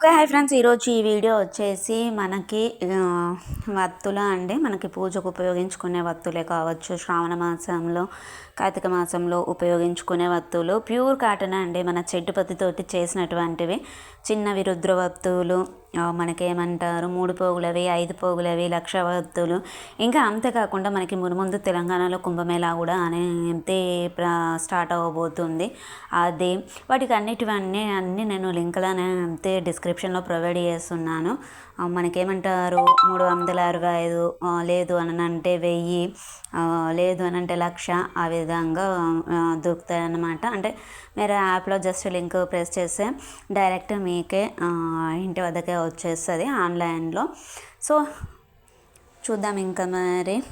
Okay hi friends. ఈరోజు ఈ video వచ్చేసి మనకి వత్తులు అండి. మనకి పూజకు ఉపయోగించుకునే వత్తులే కావచ్చు. శ్రావణ మాసంలో కార్తీక మాసంలో ఉపయోగించుకునే వత్తులు. ప్యూర్ కాటన్ అండి. మన చెట్టు పత్తితోటి చేసినటువంటివి. చిన్నవి రుద్రవత్తులు మనకేమంటారు? మూడు పోగులవి ఐదు పోగులవి లక్ష వత్తులు. ఇంకా అంతేకాకుండా మనకి మునుముందు తెలంగాణలో కుంభమేళా కూడా అనేది స్టార్ట్ అవ్వబోతుంది. అది వాటికి అన్నిటివన్నీ అన్నీ నేను లింకులను అంతే డిస్క్రిప్షన్లో ప్రొవైడ్ చేస్తున్నాను. మనకేమంటారు? మూడు వందల అరవై ఐదు లేదు అని అంటే వెయ్యి లేదు అని అంటే లక్ష ఆ విధంగా దొరుకుతాయి అన్నమాట అంటే మీరు యాప్లో జస్ట్ లింక్ ప్రెస్ చేస్తే డైరెక్ట్ మీకే ఇంటి వద్దకే వచ్చేస్తుంది ఆన్లైన్లో. సో చూద్దాం ఇంకా మరి.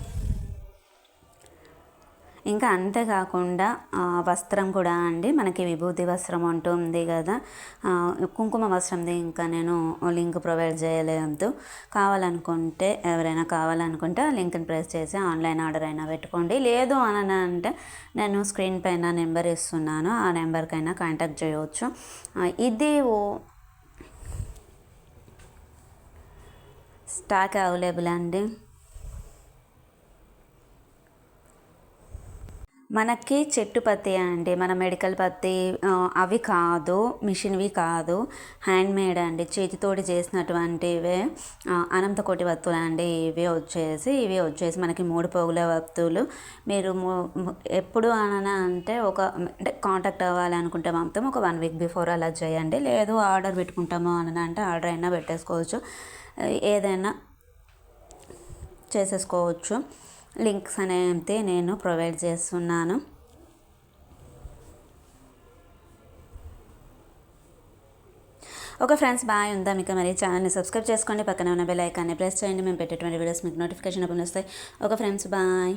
ఇంకా అంతేకాకుండా వస్త్రం కూడా అండి. మనకి విభూతి వస్త్రం ఉంటుంది కదా. కుంకుమ వస్త్రంది ఇంకా నేను లింక్ ప్రొవైడ్ చేయలేదు. కావాలనుకుంటే ఎవరైనా కావాలనుకుంటే ఆ లింక్ని ప్రెస్ చేసి ఆన్లైన్ ఆర్డర్ అయినా పెట్టుకోండి. లేదు అని అంటే నేను స్క్రీన్ పైన నెంబర్ ఇస్తున్నాను. ఆ నెంబర్కైనా కాంటాక్ట్ చేయవచ్చు ఇది స్టాక్ అవైలబుల్ అండి. మనకి చెట్టు పత్తి అండి మన మెడికల్ పత్తి అవి కాదు మిషన్వి కాదు హ్యాండ్ మేడ్ అండి చేతితోటి చేసినటువంటివే అనంతకోటి వత్తులు అండి ఇవి వచ్చేసి ఇవి వచ్చేసి మనకి మూడు పోగుల వత్తులు. మీరు ఎప్పుడు అని అంటే ఒక అంటే కాంటాక్ట్ అవ్వాలి అనుకుంటే మాత్రం ఒక వన్ వీక్ బిఫోర్ అలా చేయండి. లేదు ఆర్డర్ పెట్టుకుంటాము అని అంటే ఆర్డర్ అయినా పెట్టేసుకోవచ్చు. ఏదైనా చేసేసుకోవచ్చు. లింక్స్ అనేది నేను ప్రొవైడ్ చేస్తున్నాను. ఓకే ఫ్రెండ్స్ బాయ్ ఉందా మీకు మరి ఛానల్ని సబ్స్క్రైబ్ చేసుకోండి. పక్కన ఉన్న బెల్ ఐకాన్ని ప్రెస్ చేయండి. మేము పెట్టేటువంటి వీడియోస్ మీకు నోటిఫికేషన్ అప్పుడు వస్తాయి. Okay friends bye.